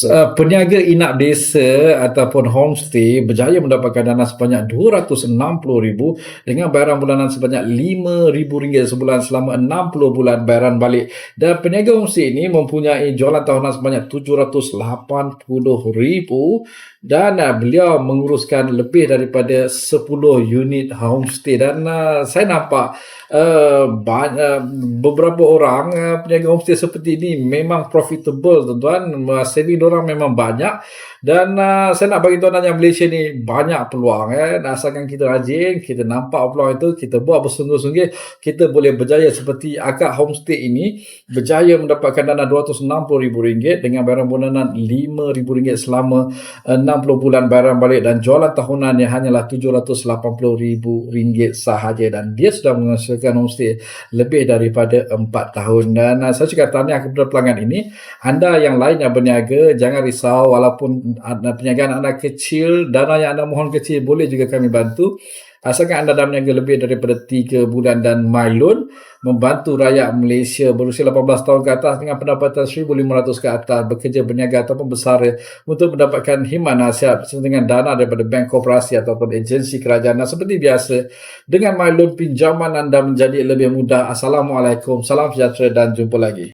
Uh, peniaga inap desa ataupun homestay berjaya mendapatkan dana sebanyak RM260,000 dengan bayaran bulanan sebanyak RM5,000 sebulan selama 60 bulan bayaran balik. Dan peniaga homestay ini mempunyai jualan tahunan sebanyak RM780,000 dan uh, beliau menguruskan lebih daripada 10 unit homestay dan uh, saya nampak uh, banyak, beberapa orang uh, peniaga homestay seperti ini memang profitable tuan-tuan uh, saving orang memang banyak. Dan uh, saya nak bagi tuan yang Malaysia ni banyak peluang ya asalkan kita rajin kita nampak peluang itu kita buat bersungguh-sungguh kita boleh berjaya seperti akak homestay ini berjaya mendapatkan dana RM260,000 dengan bayaran bulanan RM5,000 selama uh, 60 bulan bayaran balik dan jualan tahunan yang hanyalah RM780,000 sahaja. Dan dia sudah menghasilkan homestay lebih daripada 4 tahun. Dan uh, saya juga tanya kepada pelanggan ini anda yang lain yang berniaga jangan risau walaupun anda perniagaan anda kecil dana yang anda mohon kecil boleh juga kami bantu Asalkan anda dah berniaga lebih daripada 3 bulan dan loan membantu rakyat Malaysia berusia 18 tahun ke atas dengan pendapatan 1,500 ke atas bekerja berniaga ataupun besar untuk mendapatkan himan nasihat dengan dana daripada bank korporasi ataupun agensi kerajaan. Dan seperti biasa, dengan loan pinjaman anda menjadi lebih mudah. Assalamualaikum, salam sejahtera dan jumpa lagi.